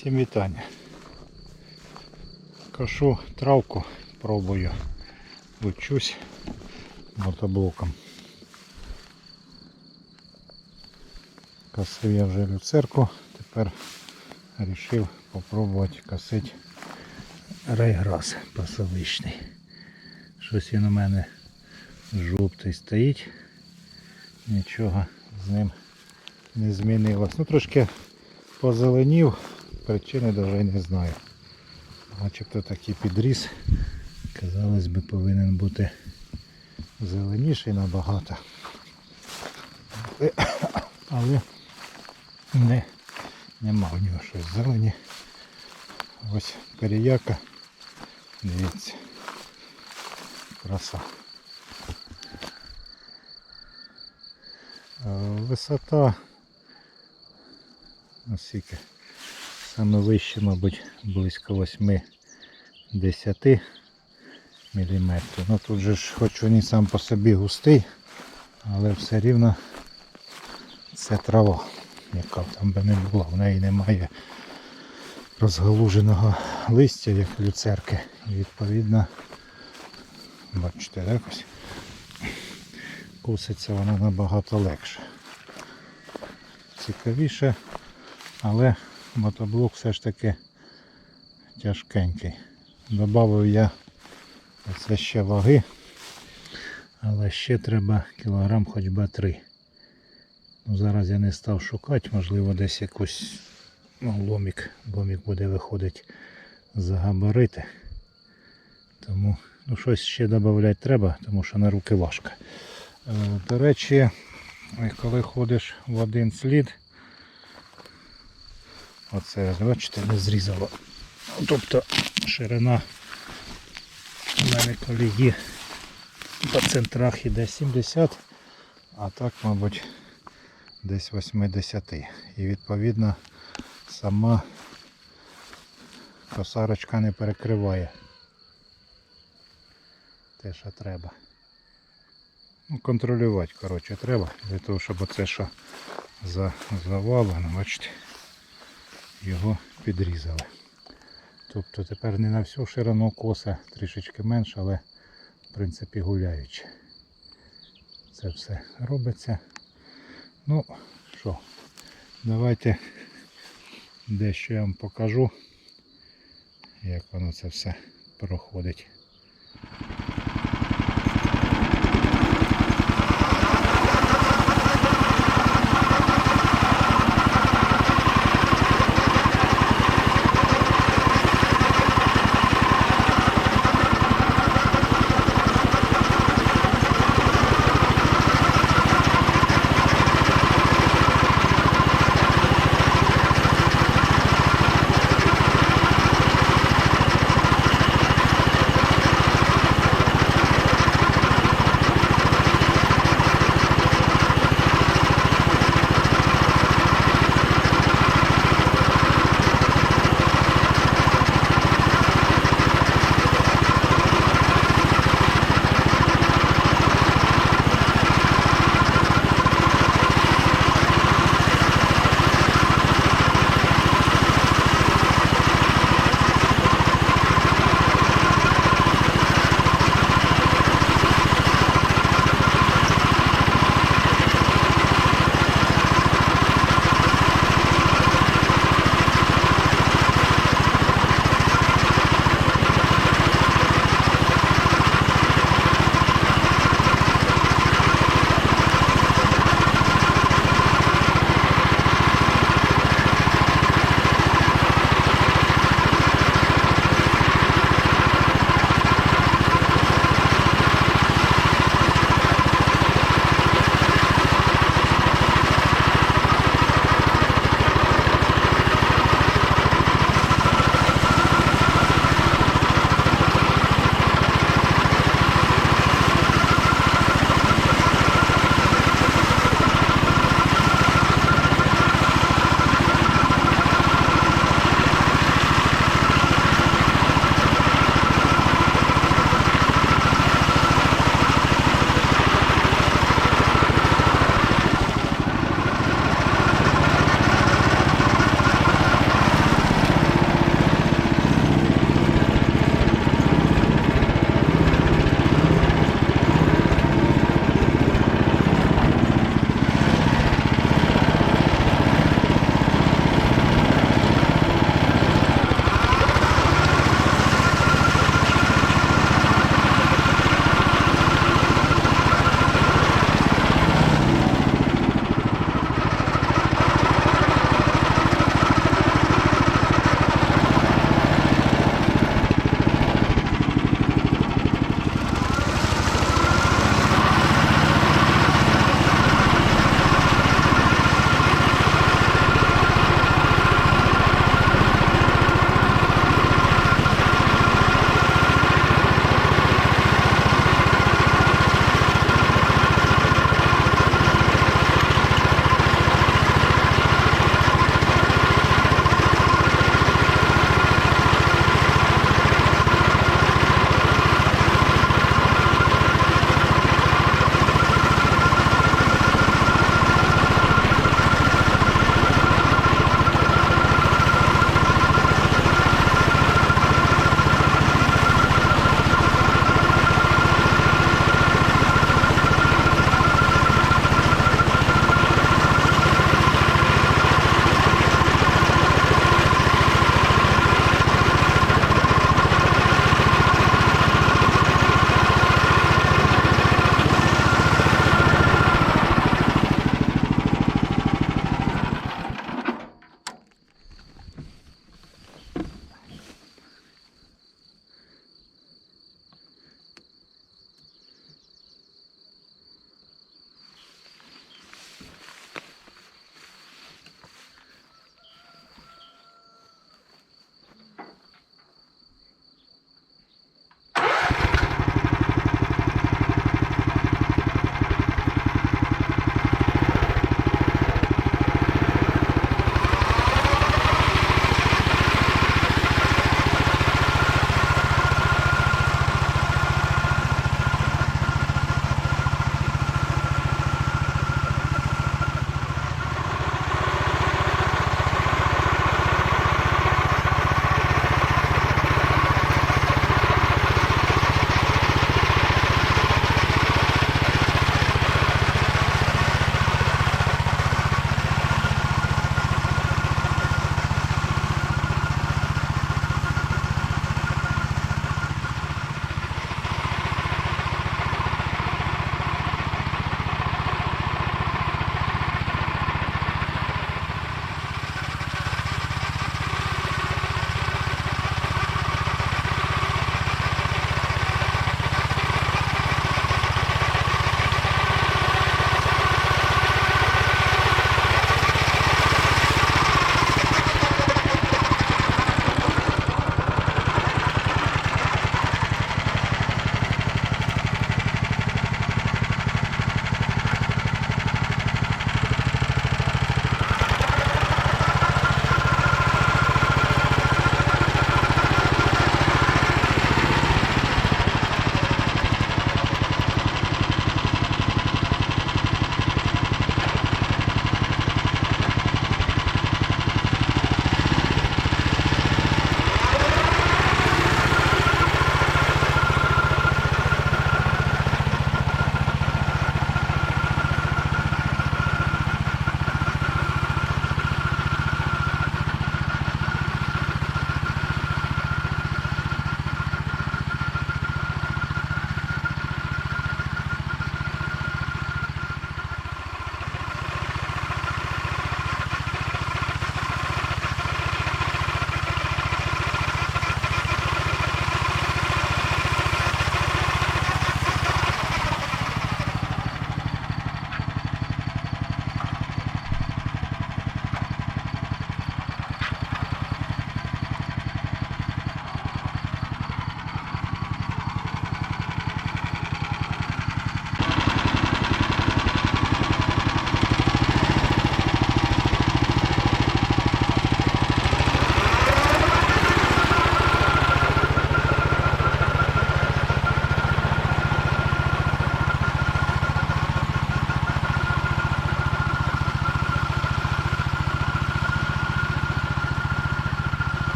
Всім вітання. Кошу травку, пробую. Учусь мотоблоком. Косив я вже люцерку, тепер вирішив попробувати косити райграс пасовичний. Щось він у мене жовтий стоїть. Нічого з ним не змінилось. Ну трошки позеленів, причини навіть не знаю. Начебто такий підріс. Казалось би повинен бути зеленіший набагато. Але, не, нема в нього щось зелені. Ось переяка. Дивіться. Краса. Висота наскільки саме вище, мабуть, близько 8-10 мм. Ну тут же ж хоч він сам по собі густий, але все рівно це трава, яка там би не була. В неї немає розгалуженого листя, як люцерки. І відповідно, бачите, якось куситься вона набагато легше. Цікавіше, але мотоблок все ж таки тяжкенький. Добавив я оце ще ваги, але ще треба кілограм хоч би три. Ну, зараз я не став шукати, можливо десь якусь ну, ломік, ломік буде виходити за габарити. Тому ну, щось ще додати треба, тому що на руки важко. Е, До речі, коли ходиш в один слід, оце, бачите, не зрізало. Ну, Тобто ширина у мене колеги по центрах іде 70, а так, мабуть, десь 80. І відповідно сама косарочка не перекриває те, що треба. Ну, контролювати, коротше, треба, для того, щоб оце що за завалено, бачите, його підрізали. Тобто тепер не на всю ширину коса трішечки менше, але в принципі гуляючи. Це все робиться. Ну що, давайте дещо я вам покажу, як воно це все проходить.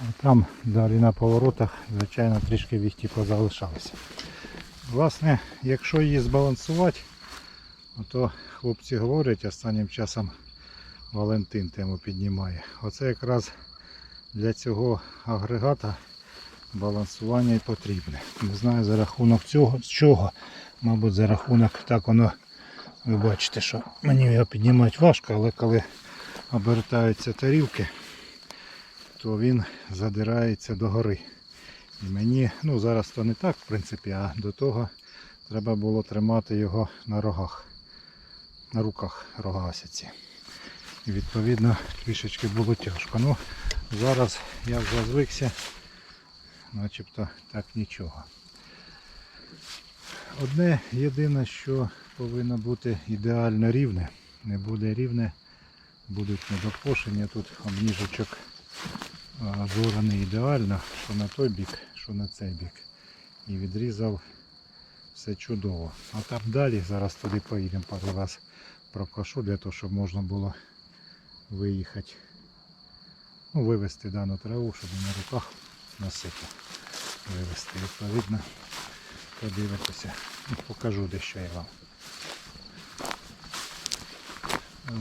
А там далі на поворотах, звичайно, трішки віхті позалишалися. Власне, якщо її збалансувати, то хлопці говорять, останнім часом Валентин тему піднімає. Оце якраз для цього агрегата балансування і потрібне. Не знаю за рахунок цього, з чого. Мабуть, за рахунок так воно, ви бачите, що мені його піднімати важко, але коли обертаються тарілки, то він задирається догори. І мені, ну зараз то не так, в принципі, а до того треба було тримати його на рогах, на руках рогасяці. І відповідно трішечки було тяжко. Ну, зараз я вже звикся, начебто так нічого. Одне єдине, що повинно бути ідеально рівне. Не буде рівне, будуть недопошення. Тут обніжечок а, зораний ідеально, що на той бік, що на цей бік. І відрізав все чудово. А там далі, зараз туди поїдемо, пару раз прокошу для того, щоб можна було виїхати. Ну, вивезти дану траву, щоб на руках носити. Вивезти відповідно. Подивитися. Покажу дещо я вам.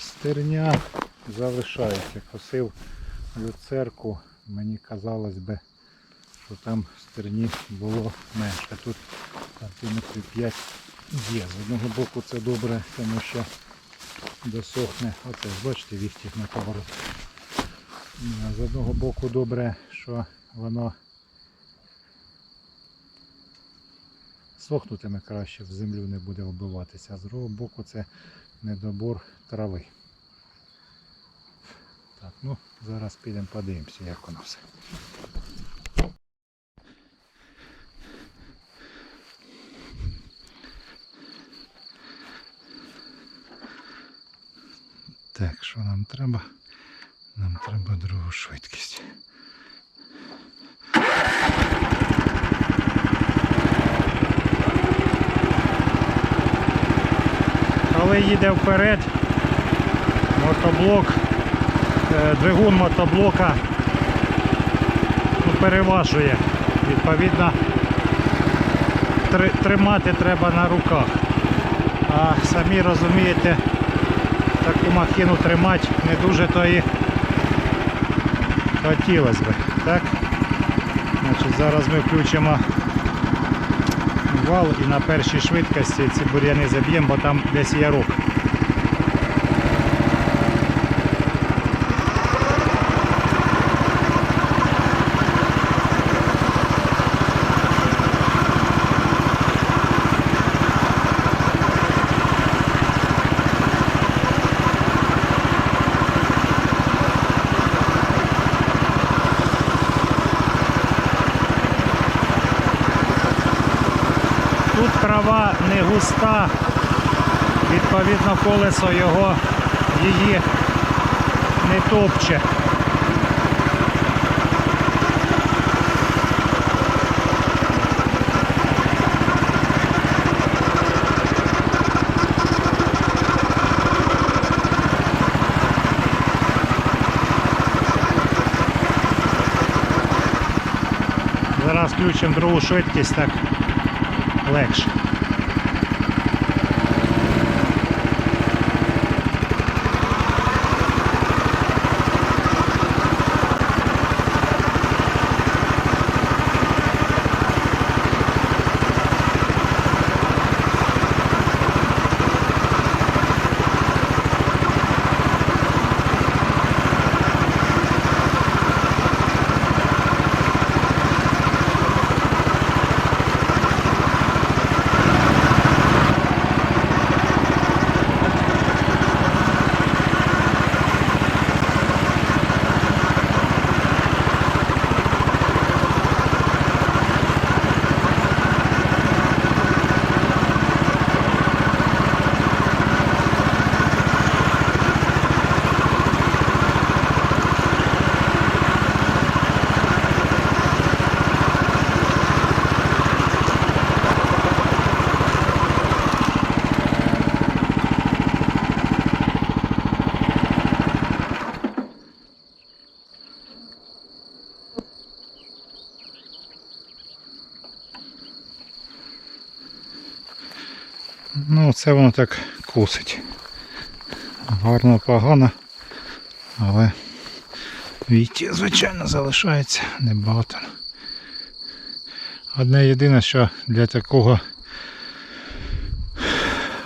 Стерня залишається. Косив люцерку. Мені казалось би, що там стерні було менше. Тут сантиметрів 5 є. З одного боку це добре, тому що досохне. Оце, бачите, віхті на поворот. З одного боку добре, що воно сохнутиме краще, в землю не буде вбиватися. А з другого боку це недобор трави. Так, ну зараз підемо подивимося, як воно все. Так, що нам треба? Нам треба другу швидкість. Коли їде вперед, мотоблок, двигун мотоблока ну, переважує. Відповідно, тримати треба на руках. А самі розумієте, таку махіну тримати не дуже то і хотілося б. Так? Значить, зараз ми включимо вал і на першій швидкості ці бур'яни заб'ємо, бо там десь ярок. Тут трава не густа, відповідно колесо його її не топче. Зараз включимо другу швидкість, так легше. Ну, це воно так кусить. Гарно, погано, але війті, звичайно, залишається небагато. Одне єдине, що для такого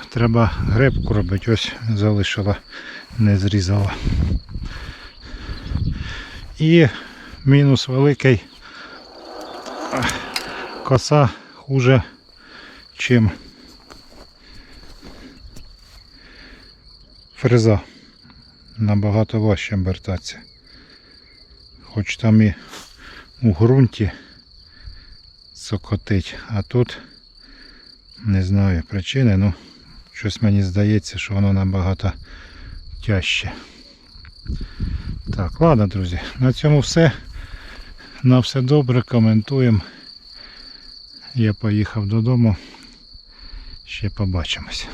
треба гребку робити, ось залишила, не зрізала. І мінус великий коса хуже, чим фреза. Набагато важче обертатися. Хоч там і у ґрунті сокотить, а тут не знаю причини, ну щось мені здається, що воно набагато тяжче. Так, ладно, друзі, на цьому все. На все добре, коментуємо. Я поїхав додому. Ще побачимось.